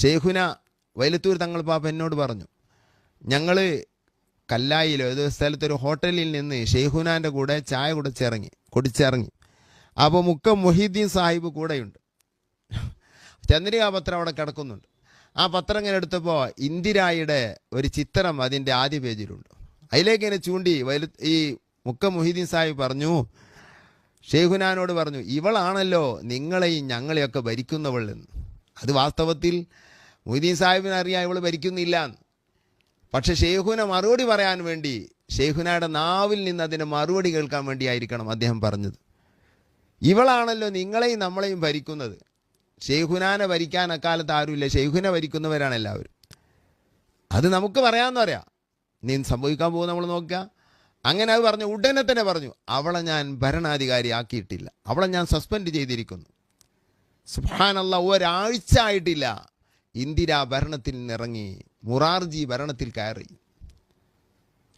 ഷെയ്ഖുന വൈലത്തൂർ തങ്ങൾ പാപ്പ എന്നോട് പറഞ്ഞു ഞങ്ങൾ കല്ലായിലോ ഏതോ സ്ഥലത്തൊരു ഹോട്ടലിൽ നിന്ന് ഷെയ്ഖുനാന്റെ കൂടെ ചായ കുടിച്ചിറങ്ങി കുടിച്ചിറങ്ങി. അപ്പോൾ മുക്കം മൊഹീദ്ദീൻ സാഹിബ് കൂടെയുണ്ട്. ചന്ദ്രികാ പത്രം അവിടെ കിടക്കുന്നുണ്ട്. ആ പത്രം ഇങ്ങനെ എടുത്തപ്പോൾ ഇന്ദിരായുടെ ഒരു ചിത്രം അതിന്റെ ആദ്യ പേജിലുണ്ട്. അതിലേക്ക് ഇങ്ങനെ ചൂണ്ടി വലു ഈ മുക്കം മൊഹീദ്ദീൻ സാഹിബ് പറഞ്ഞു ഷെയ്ഖുനാനോട് പറഞ്ഞു ഇവളാണല്ലോ നിങ്ങളെയും ഞങ്ങളെയൊക്കെ ഭരിക്കുന്നവൾ എന്ന്. അത് വാസ്തവത്തിൽ മൊയ്തീൻ സാഹിബിന് അറിയാം ഇവൾ ഭരിക്കുന്നില്ല. പക്ഷെ ഷെയ്ഖുന മറുപടി പറയാൻ വേണ്ടി ഷെയ്ഖുനയുടെ നാവിൽ നിന്ന് അതിന് മറുപടി കേൾക്കാൻ വേണ്ടിയായിരിക്കണം അദ്ദേഹം പറഞ്ഞത്. ഇവളാണല്ലോ നിങ്ങളെയും നമ്മളെയും ഭരിക്കുന്നത്. ഷെയ്ഖുനാനെ ഭരിക്കാൻ അക്കാലത്ത് ആരുമില്ല. ഷെയ്ഖുനെ ഭരിക്കുന്നവരാണ് എല്ലാവരും. അത് നമുക്ക് പറയാമെന്ന് പറയാം. നീ സംഭവിക്കാൻ പോകും നമ്മൾ നോക്കുക. അങ്ങനെ അത് പറഞ്ഞു ഉടനെ തന്നെ പറഞ്ഞു അവളെ ഞാൻ ഭരണാധികാരി ആക്കിയിട്ടില്ല അവളെ ഞാൻ സസ്പെൻഡ് ചെയ്തിരിക്കുന്നു. സുഹാനല്ല ഒരാഴ്ച ആയിട്ടില്ല ഇന്ദിര ഭരണത്തിൽ നിന്നിറങ്ങി മുറാർജി ഭരണത്തിൽ കയറി.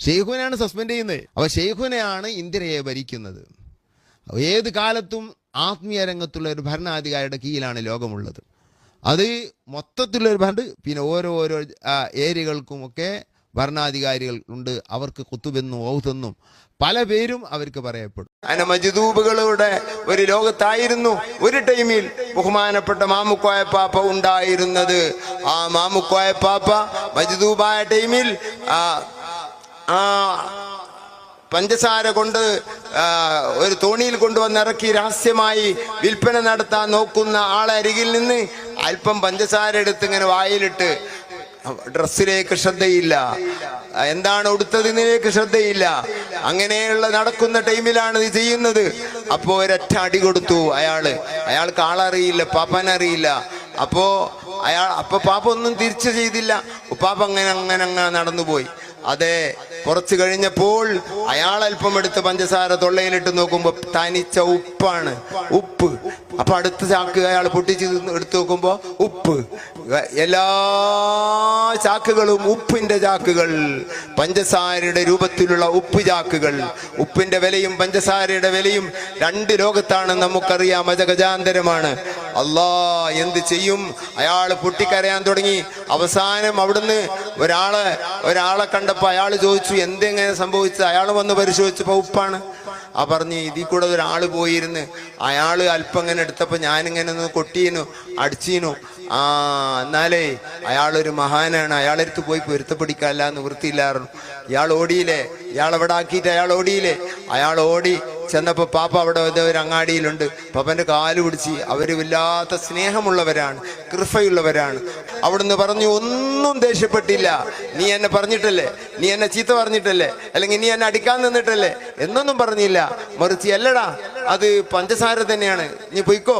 ഷെയ്ഖുനെയാണ് സസ്പെൻഡ് ചെയ്യുന്നത്. അപ്പോൾ ഷെയ്ഖുനെയാണ് ഇന്ദിരയെ ഭരിക്കുന്നത്. ഏത് കാലത്തും ആത്മീയ രംഗത്തുള്ള ഒരു ഭരണാധികാരിയുടെ കീഴിലാണ് ലോകമുള്ളത്. അത് മൊത്തത്തിലുള്ള ഒരു ഭരണ പിന്നെ ഓരോ ഓരോ ഏരിയകൾക്കുമൊക്കെ ഭരണാധികാരികൾ ഉണ്ട് അവർക്ക് കുത്തുബെന്നും ഔതെന്നും പല പേരും അവർക്ക് പറയപ്പെടും. അങ്ങനെ മജിദൂബുകളുടെ ഒരു ലോകത്തായിരുന്നു ഒരു ടൈമിൽ ബഹുമാനപ്പെട്ട മാമുക്കോയ പാപ്പ ഉണ്ടായിരുന്നത്. ആ മാമുക്കോയ പാപ്പ മജിദൂബായ ടൈമിൽ ആ പഞ്ചസാര കൊണ്ട് ഒരു തോണിയിൽ കൊണ്ടുവന്ന് ഇറക്കി രഹസ്യമായി വിൽപ്പന നടത്താൻ നോക്കുന്ന ആളെ അരികിൽ നിന്ന് അല്പം പഞ്ചസാര എടുത്ത് ഇങ്ങനെ വായിലിട്ട് ഡ്രസ്സിലേക്ക് ശ്രദ്ധയില്ല. എന്താണ് ഉടുത്തതിലേക്ക് ശ്രദ്ധയില്ല. അങ്ങനെയുള്ള നടക്കുന്ന ടൈമിലാണ് ഇത് ചെയ്യുന്നത്. അപ്പോൾ ഒരൊറ്റ അടി കൊടുത്തു അയാൾ. അയാൾക്ക് ആളറിയില്ല പാപ്പനറിയില്ല. അപ്പോ അയാൾ അപ്പൊ പാപ്പ ഒന്നും തിരിച്ചു ചെയ്തില്ല. ഉപ്പാപ്പ അങ്ങനെ അങ്ങനെ അങ്ങനെ നടന്നുപോയി. അതെ കുറച്ചു കഴിഞ്ഞപ്പോൾ അയാൾ അല്പം എടുത്ത് പഞ്ചസാര തൊള്ളയിലിട്ട് നോക്കുമ്പോ തനിച്ച ഉപ്പാണ്. ഉപ്പ്. അപ്പൊ അടുത്ത ചാക്ക് അയാൾ പൊട്ടിച്ച് എടുത്തു നോക്കുമ്പോ ഉപ്പ്. എല്ലാ ചാക്കുകളും ഉപ്പിന്റെ ചാക്കുകൾ. പഞ്ചസാരയുടെ രൂപത്തിലുള്ള ഉപ്പ് ചാക്കുകൾ. ഉപ്പിന്റെ വിലയും പഞ്ചസാരയുടെ വിലയും രണ്ട് ലോകത്താണ് നമുക്കറിയാം. അജഗജാന്തരമാണ്. അല്ലാ എന്ത് ചെയ്യും? അയാൾ പൊട്ടിക്കരയാൻ തുടങ്ങി. അവസാനം അവിടുന്ന് ഒരാളെ ഒരാളെ കണ്ടപ്പോ അയാൾ ചോദിച്ചു എന്തെങ്ങനെ സംഭവിച്ചത്? അയാൾ വന്ന് പരിശോധിച്ചപ്പോ ഉപ്പാണ്. ആ പറഞ്ഞ് ഇതിൽ കൂടെ ഒരാൾ പോയിരുന്ന് അയാൾ അല്പം ഇങ്ങനെ എടുത്തപ്പോൾ ഞാനിങ്ങനെ ഒന്ന് കൊട്ടീനു അടിച്ചീനു. ആ എന്നാലേ അയാളൊരു മഹാനാണ്. അയാളെടുത്ത് പോയി പൊരുത്തപ്പെടിക്കാല്ല നിവൃത്തിയില്ലായിരുന്നു. ഇയാൾ ഓടിയില്ലേ? ഇയാൾ എവിടെ ആക്കിയിട്ട് അയാൾ ഓടിയില്ലേ? അയാൾ ഓടി. ചെന്നപ്പോ പാപ്പ അവിടെ ഒരു അങ്ങാടിയിലുണ്ട്. പാപ്പന്റെ കാൽ പിടിച്ച് അവർ വല്ലാത്ത സ്നേഹമുള്ളവരാണ് കൃപയുള്ളവരാണ്. അവിടുന്ന് പറഞ്ഞു ഒന്നും ദേഷ്യപ്പെട്ടില്ല. നീ എന്നെ പറഞ്ഞിട്ടല്ലേ? നീ എന്നെ ചീത്ത പറഞ്ഞിട്ടല്ലേ? അല്ലെങ്കിൽ നീ എന്നെ അടിക്കാൻ നിന്നിട്ടല്ലേ? എന്നൊന്നും പറഞ്ഞില്ല. മറിച്ച് അല്ലടാ അത് പഞ്ചസാര തന്നെയാണ്. നീ പൊയ്ക്കോ.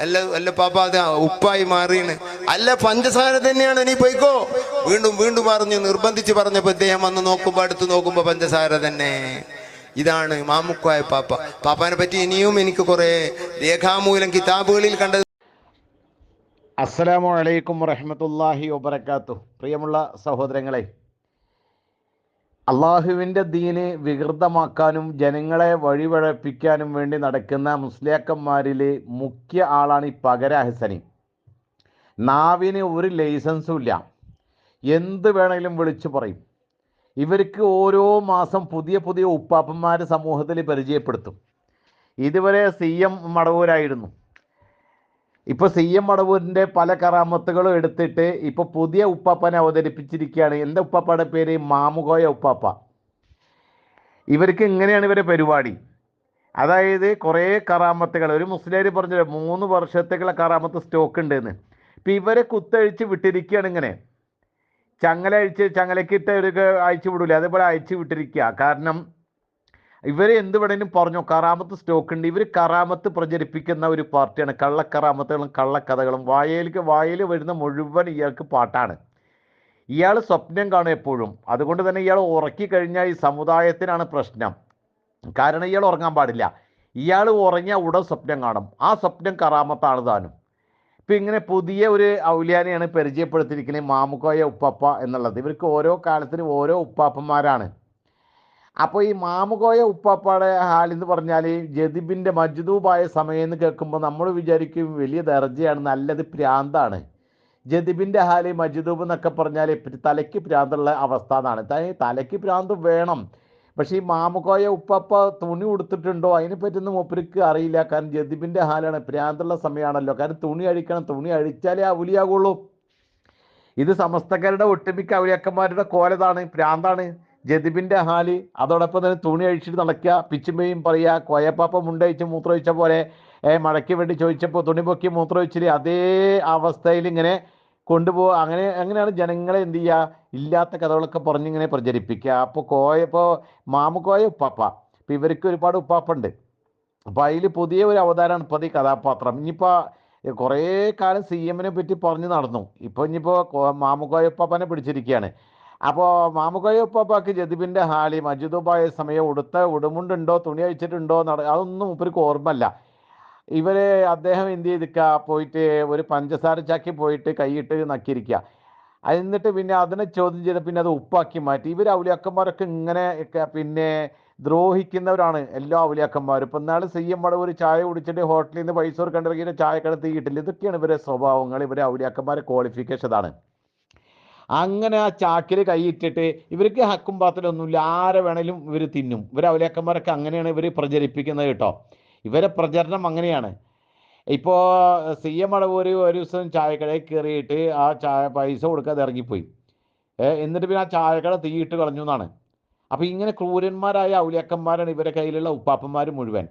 അല്ല അല്ല പാപ്പ അത് ഉപ്പായി മാറിയാണ് അല്ല പഞ്ചസാര തന്നെയാണ്. നീ പൊയ്ക്കോ. വീണ്ടും വീണ്ടും പറഞ്ഞു നിർബന്ധിച്ച് പറഞ്ഞപ്പോ ഇദ്ദേഹം വന്ന് നോക്കുമ്പോ അടുത്ത് നോക്കുമ്പോ പഞ്ചസാര തന്നെ. ഇതാണ് മാമുക്കായ പാപ്പ. പാപ്പാനെ പറ്റി ഇനിയും എനിക്ക് കുറെ രേഖാമൂലം കിതാബുകളിൽ കണ്ടത്. അസ്സലാമു അലൈക്കും വറഹമത്തല്ലാഹി വബർക്കാത്തു പ്രിയമുള്ള സഹോദരങ്ങളെ അള്ളാഹുവിന്റെ ദീന് വികൃതമാക്കാനും ജനങ്ങളെ വഴിവഴപ്പിക്കാനും വേണ്ടി നടക്കുന്ന മുസ്ലിയാക്കന്മാരിൽ മുഖ്യ ആളാണ് ഈ പകര ഹസനി നാവിന് ഒരു ലൈസൻസും ഇല്ല. എന്ത് വേണമെങ്കിലും വിളിച്ചു പറയും. ഇവർക്ക് ഓരോ മാസം പുതിയ പുതിയ ഉപ്പാപ്പന്മാർ സമൂഹത്തിൽ പരിചയപ്പെടുത്തും. ഇതുവരെ സി എം മടവൂരായിരുന്നു. ഇപ്പോൾ സി എം മടവൂരിന്റെ പല കറാമത്തുകളും എടുത്തിട്ട് ഇപ്പോൾ പുതിയ ഉപ്പാപ്പനെ അവതരിപ്പിച്ചിരിക്കുകയാണ്. എന്റെ ഉപ്പാപ്പയുടെ പേര്? മാമുകോയ ഉപ്പാപ്പ. ഇവർക്ക് ഇങ്ങനെയാണ് ഇവരെ പരിപാടി. അതായത് കുറേ കറാമത്തുകൾ. ഒരു മുസ്ലിം പറഞ്ഞു മൂന്ന് വർഷത്തേക്കുള്ള കറാമത്ത് സ്റ്റോക്ക് ഉണ്ടെന്ന്. ഇപ്പം ഇവരെ കുത്തഴിച്ച് വിട്ടിരിക്കുകയാണ് ഇങ്ങനെ. ചങ്ങല അഴിച്ച് ചങ്ങലക്കിട്ട് ഒരു അയച്ചു വിടൂല. അതേപോലെ അയച്ചു വിട്ടിരിക്കുക കാരണം ഇവർ എന്ത് വേണേലും പറഞ്ഞു. കറാമത്ത് സ്റ്റോക്ക് ഉണ്ട് ഇവർ കറാമത്ത് പ്രചരിപ്പിക്കുന്ന ഒരു പാർട്ടിയാണ്. കള്ളക്കറാമത്തുകളും കള്ളക്കഥകളും. വായയിലേക്ക് വായയിൽ വരുന്ന മുഴുവൻ ഇയാൾക്ക് പാട്ടാണ്. ഇയാൾ സ്വപ്നം കാണും എപ്പോഴും. അതുകൊണ്ട് തന്നെ ഇയാൾ ഉറക്കി കഴിഞ്ഞാൽ ഈ സമുദായത്തിനാണ് പ്രശ്നം. കാരണം ഇയാൾ ഉറങ്ങാൻ പാടില്ല. ഇയാൾ ഉറങ്ങിയ ഉടൻ സ്വപ്നം കാണും. ആ സ്വപ്നം കറാമത്താണ് താനും. ഇപ്പം ഇങ്ങനെ പുതിയ ഒരു ഔലിയാനെയാണ് പരിചയപ്പെടുത്തിയിരിക്കുന്നത് മാമുക്കോയ ഉപ്പപ്പ എന്നുള്ളത്. ഇവർക്ക് ഓരോ കാലത്തിനും ഓരോ ഉപ്പാപ്പന്മാരാണ്. അപ്പോൾ ഈ മാമുകോയ ഉപ്പാപ്പയുടെ ഹാലെന്ന് പറഞ്ഞാൽ ജതിബിന്റെ മജ്ദൂബായ സമയം എന്ന് കേൾക്കുമ്പോൾ നമ്മൾ വിചാരിക്കും വലിയ ദർജയാണ് നല്ലത് പ്രാന്താണ്. ജതിബിന്റെ ഹാൽ മജിദൂബ് എന്നൊക്കെ പറഞ്ഞാൽ തലയ്ക്ക് പ്രാന്തുള്ള അവസ്ഥ എന്നാണ് തലയ്ക്ക് പ്രാന്ത് വേണം. പക്ഷേ ഈ മാമുക്കോയ ഉപ്പപ്പ തുണി ഉടുത്തിട്ടുണ്ടോ? അതിനെ പറ്റിയൊന്നും മൂപ്പർക്ക് അറിയില്ല. കാരണം ജതിബിന്റെ ഹാലാണ്. പ്രാന്തുള്ള സമയമാണല്ലോ. കാരണം തുണി അഴിക്കണം. തുണി അഴിച്ചാലേ അവലിയാകുള്ളൂ ഇത് സമസ്തക്കാരുടെ ഒട്ടുമിക്ക അവലിയാക്കന്മാരുടെ കോലതാണ്. പ്രാന്താണ്. ജതിബിന്റെ ഹാൽ. അതോടൊപ്പം തന്നെ തുണി അഴിച്ചിട്ട് നടക്കുക. പിച്ചുമ്പയും പറയുക കോയപ്പാപ്പ മുണ്ടഴിച്ച് മൂത്രമൊഴിച്ച പോലെ മഴയ്ക്ക് വേണ്ടി ചോദിച്ചപ്പോൾ തുണി പൊക്കി മൂത്രമൊഴിച്ചിട്ട് അതേ അവസ്ഥയിൽ ഇങ്ങനെ കൊണ്ടുപോകുക അങ്ങനെ അങ്ങനെയാണ് ജനങ്ങളെ എന്ത് ചെയ്യുക ഇല്ലാത്ത കഥകളൊക്കെ പറഞ്ഞിങ്ങനെ പ്രചരിപ്പിക്കുക. അപ്പോൾ കോയ ഇപ്പോൾ മാമുക്കോയ ഉപ്പാപ്പ. ഇപ്പം ഇവർക്ക് ഒരുപാട് ഉപ്പാപ്പുണ്ട്. അപ്പോൾ അതിൽ പുതിയ ഒരു അവതാരമാണ് ഇപ്പോൾ ഈ കഥാപാത്രം. ഇനിയിപ്പോൾ കുറേ കാലം സി എമ്മിനെ പറ്റി പറഞ്ഞു നടന്നു. ഇപ്പോൾ ഇനിയിപ്പോൾ മാമുക്കോയ ഉപ്പാപ്പനെ പിടിച്ചിരിക്കുകയാണ്. അപ്പോൾ മാമുക്കോയ ഉപ്പാപ്പാക്ക് ജതിബിന്റെ ഹാലി മജുദുബായ സമയം ഉടുത്ത ഉടുമുണ്ടുണ്ടോ തുണി അഴിച്ചിട്ടുണ്ടോ നട അതൊന്നും ഇവർക്ക് ഓർമ്മല്ല ഇവർ അദ്ദേഹം എന്ത് ചെയ്തിക്ക പോയിട്ട് ഒരു പഞ്ചസാര ചാക്കി പോയിട്ട് കൈയിട്ട് നക്കിയിരിക്കുക എന്നിട്ട് പിന്നെ അതിനെ ചോദ്യം ചെയ്ത് പിന്നെ അത് ഉപ്പാക്കി മാറ്റി. ഇവർ ഔലിയാക്കന്മാരൊക്കെ ഇങ്ങനെ പിന്നെ ദ്രോഹിക്കുന്നവരാണ് എല്ലാ ഔലിയാക്കന്മാരും. ഇപ്പം നാളെ സി എം ഒരു ചായ കുടിച്ചിട്ട് ഹോട്ടലിൽ നിന്ന് പൈസ കൊടുക്കേണ്ടിറങ്ങിയിട്ട് ചായക്കട തീയിട്ടില്ല. ഇതൊക്കെയാണ് ഇവരെ സ്വഭാവങ്ങൾ. ഇവരെ ഔലിയാക്കന്മാരെ ക്വാളിഫിക്കേഷൻ അതാണ് അങ്ങനെ ആ ചാക്കിൽ കൈയിട്ടിട്ട് ഇവർക്ക് ഹക്കും പാത്രമൊന്നുമില്ല ആരെ വേണേലും ഇവർ തിന്നും. ഇവർ ഔലിയാക്കന്മാരൊക്കെ അങ്ങനെയാണ് ഇവർ പ്രചരിപ്പിക്കുന്നത് കേട്ടോ. ഇവരെ പ്രചരണം അങ്ങനെയാണ്. ഇപ്പോൾ സി എം അടവൂര് ഒരു ദിവസം ചായക്കടയിൽ കയറിയിട്ട് ആ ചായ പൈസ കൊടുക്കാതെ ഇറങ്ങിപ്പോയി. എന്നിട്ട് പിന്നെ ആ ചായക്കട തീയിട്ട് കളഞ്ഞു എന്നാണ്. അപ്പോൾ ഇങ്ങനെ ക്രൂരന്മാരായ ഔലിയാക്കന്മാരാണ് ഇവരെ കയ്യിലുള്ള ഉപ്പാപ്പന്മാർ മുഴുവൻ.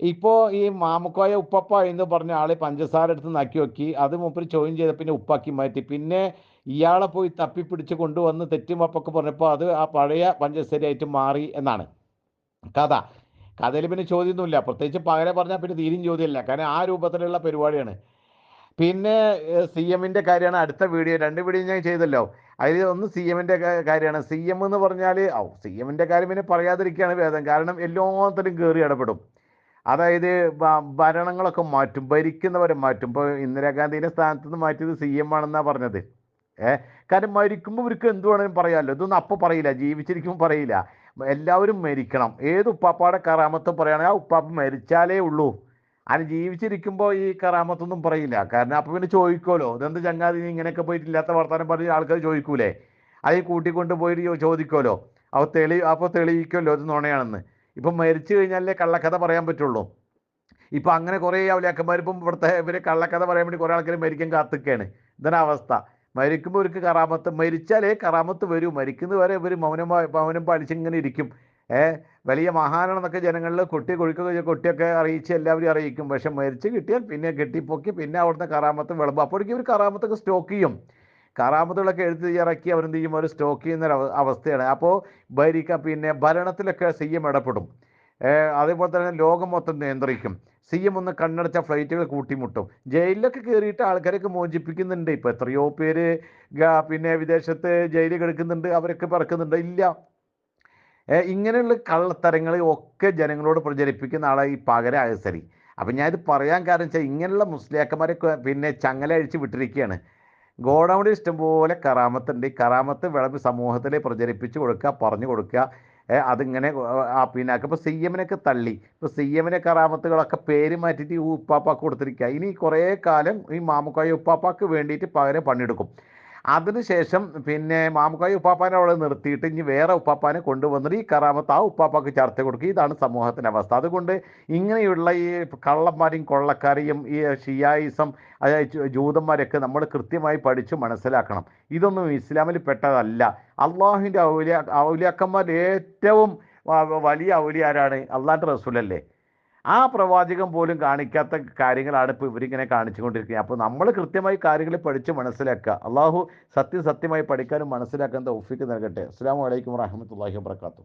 ഇപ്പോൾ ഈ മാമുക്കോയ ഉപ്പപ്പ എന്ന് പറഞ്ഞ ആളെ പഞ്ചസാര എടുത്ത് നക്കി നോക്കി അത് മൂപ്പര് ചോദ്യം ചെയ്ത പിന്നെ ഉപ്പാക്കി മാറ്റി. പിന്നെ ഇയാളെ പോയി തപ്പിപ്പിടിച്ച് കൊണ്ടുവന്ന് തെറ്റുമപ്പൊക്കെ പറഞ്ഞപ്പോൾ അത് ആ പഴയ പഞ്ചസാരയായിട്ട് മാറി എന്നാണ്. കഥ. കഥയിൽ പിന്നെ ചോദ്യമൊന്നുമില്ല. പ്രത്യേകിച്ച് പകരം പറഞ്ഞാൽ പിന്നെ തീരും ചോദ്യമില്ല. കാരണം ആ രൂപത്തിലുള്ള പരിപാടിയാണ്. പിന്നെ സി എമ്മിന്റെ കാര്യമാണ് അടുത്ത വീഡിയോ. രണ്ട് വീഡിയോ ഞാൻ ചെയ്തല്ലോ. അതിൽ ഒന്ന് സി എമ്മിന്റെ കാര്യമാണ്. സി എം എന്ന് പറഞ്ഞാൽ ഔ സി എമ്മിന്റെ കാര്യം പിന്നെ പറയാതിരിക്കുകയാണ് ഭേദം. കാരണം എല്ലാത്തിലും കയറി ഇടപെടും. അതായത് ഭരണങ്ങളൊക്കെ മാറ്റും. ഭരിക്കുന്നവരെ മാറ്റും. ഇപ്പോൾ ഇന്ദിരാഗാന്ധിയുടെ സ്ഥാനത്ത് നിന്ന് മാറ്റിയത് സി എം ആണെന്നാണ് പറഞ്ഞത്. ഏഹ് കാരണം മരിക്കുമ്പോൾ ഇവർക്ക് എന്ത് വേണമെങ്കിലും പറയാമല്ലോ ഇതൊന്നും അപ്പോൾ പറയില്ല. ജീവിച്ചിരിക്കുമ്പോൾ പറയില്ല. എല്ലാവരും മരിക്കണം. ഏത് ഉപ്പാപ്പാടെ കറാമത്തും പറയുകയാണെങ്കിൽ ആ ഉപ്പാപ്പ മരിച്ചാലേ ഉള്ളൂ. അതിന് ജീവിച്ചിരിക്കുമ്പോൾ ഈ കറാമത്തൊന്നും പറയില്ല. കാരണം അപ്പം പിന്നെ ചോദിക്കുമല്ലോ ഇതെന്ത് ചങ്ങാതി? ഇങ്ങനെയൊക്കെ പോയിട്ട് ഇല്ലാത്ത വർത്തമാനം പറഞ്ഞ് ആൾക്കാർ ചോദിക്കൂലേ? അത് കൂട്ടിക്കൊണ്ട് പോയിട്ട് ചോദിക്കുമല്ലോ അപ്പോൾ തെളി അപ്പോൾ തെളിയിക്കുമല്ലോ ഇത് നുണയാണെന്ന്. ഇപ്പം മരിച്ചു കഴിഞ്ഞാലേ കള്ളക്കഥ പറയാൻ പറ്റുള്ളൂ. ഇപ്പം അങ്ങനെ കുറേ അവലാക്കന്മാർ ഇപ്പം ഇവിടുത്തെ ഇവർ കള്ളക്കഥ പറയാൻ വേണ്ടി കുറേ ആൾക്കാർ മരിക്കാൻ കാത്തിക്കുകയാണ് ഇതാണ് അവസ്ഥ. മരിക്കുമ്പോൾ ഇവർക്ക് കറാമത്ത് മരിച്ചാലേ കറാമത്ത് വരൂ. മരിക്കുന്നത് വരെ ഇവർ മൗനമായി മൗനം പാലിച്ചിങ്ങനെ ഇരിക്കും. ഏ വലിയ മഹാനാണെന്നൊക്കെ ജനങ്ങളിൽ കൊട്ടി കൊഴുക്കൊക്കെ കൊട്ടിയൊക്കെ അറിയിച്ച് എല്ലാവരും അറിയിക്കും. പക്ഷെ മരിച്ച് കിട്ടിയാൽ പിന്നെ കെട്ടിപ്പൊക്കി പിന്നെ അവിടുത്തെ കറാമത്ത് വിളമ്പും. അപ്പോഴേക്കും ഇവർ കറാമത്തൊക്കെ സ്റ്റോക്ക് ചെയ്യും. കറാമത്തുകളൊക്കെ എഴുതി ഇറക്കി അവരെന്ത് ചെയ്യും? അവർ സ്റ്റോക്ക് ചെയ്യുന്ന അവസ്ഥയാണ്. അപ്പോൾ ഭരിക്ക പിന്നെ ഭരണത്തിലൊക്കെ സി എം ഇടപെടും ഏഹ് അതേപോലെ തന്നെ ലോകം മൊത്തം നിയന്ത്രിക്കും. സി എം ഒന്ന് കണ്ണടച്ച ഫ്ലൈറ്റുകൾ കൂട്ടിമുട്ടും. ജയിലിലൊക്കെ കയറിയിട്ട് ആൾക്കാരൊക്കെ മോചിപ്പിക്കുന്നുണ്ട്. ഇപ്പോൾ എത്രയോ പേര് പിന്നെ വിദേശത്ത് ജയിലിൽ കിടക്കുന്നുണ്ട്. അവരൊക്കെ പറക്കുന്നുണ്ട്. ഇല്ല. ഇങ്ങനെയുള്ള കള്ളത്തരങ്ങൾ ഒക്കെ ജനങ്ങളോട് പ്രചരിപ്പിക്കുന്ന ആളെ ഈ പകര അയസരി അപ്പം ഞാൻ ഇത് പറയാൻ കാരണം വെച്ചാൽ ഇങ്ങനെയുള്ള മുസ്ലിയാക്കന്മാരെ പിന്നെ ചങ്ങല അഴിച്ച് വിട്ടിരിക്കുകയാണ് ഗോഡൗണിൽ ഇഷ്ടംപോലെ കറാമത്തുണ്ട്. ഈ കറാമത്ത് വിളമ്പ് സമൂഹത്തിലെ പ്രചരിപ്പിച്ച് കൊടുക്കുക പറഞ്ഞു കൊടുക്കുക. അതിങ്ങനെ പിന്നെ ഇപ്പോൾ സി എമ്മിനൊക്കെ തള്ളി. ഇപ്പോൾ സി എമ്മിനെ കറാമത്തുകളൊക്കെ പേര് മാറ്റിയിട്ട് ഈ ഉപ്പാപ്പാക്ക് കൊടുത്തിരിക്കുക ഇനി കുറേ കാലം ഈ മാമുക്കായ ഉപ്പാപ്പാക്ക് വേണ്ടിയിട്ട് പകരം പണിയെടുക്കും. അതിനുശേഷം പിന്നെ മാമുക്കായി ഉപ്പാപ്പാനെ അവളെ നിർത്തിയിട്ട് ഇനി വേറെ ഉപ്പാപ്പാനെ കൊണ്ടുവന്നിട്ട് ഈ കറാമത്ത് ആ ഉപ്പാപ്പാക്ക് ചർച്ച കൊടുക്കുക. ഇതാണ് സമൂഹത്തിന്റെ അവസ്ഥ. അതുകൊണ്ട് ഇങ്ങനെയുള്ള ഈ കള്ളന്മാരെയും കൊള്ളക്കാരെയും ഈ ഷിയായിസം ജൂതന്മാരൊക്കെ നമ്മൾ കൃത്യമായി പഠിച്ചു മനസ്സിലാക്കണം. ഇതൊന്നും ഇസ്ലാമിൽ പെട്ടതല്ല. അള്ളാഹുവിന്റെ ഔലിയ ഔലിയാക്കന്മാർ ഏറ്റവും വലിയ ഔലിയാരാണ് അള്ളാഹിന്റെ റസൂലല്ലേ? ആ പ്രവാചകം പോലും കാണിക്കാത്ത കാര്യങ്ങളാണ് ഇപ്പോൾ ഇവരിങ്ങനെ കാണിച്ചുകൊണ്ടിരിക്കുന്നത്. അപ്പോൾ നമ്മൾ കൃത്യമായി കാര്യങ്ങൾ പഠിച്ച് മനസ്സിലാക്കുക. അള്ളാഹു സത്യം സത്യമായി പഠിക്കാനും മനസ്സിലാക്കാൻ തൗഫിക്ക് നൽകട്ടെ. അസ്സാം വലൈക്കും വാഹമത്തല്ലാഹി വാബർക്കാത്തു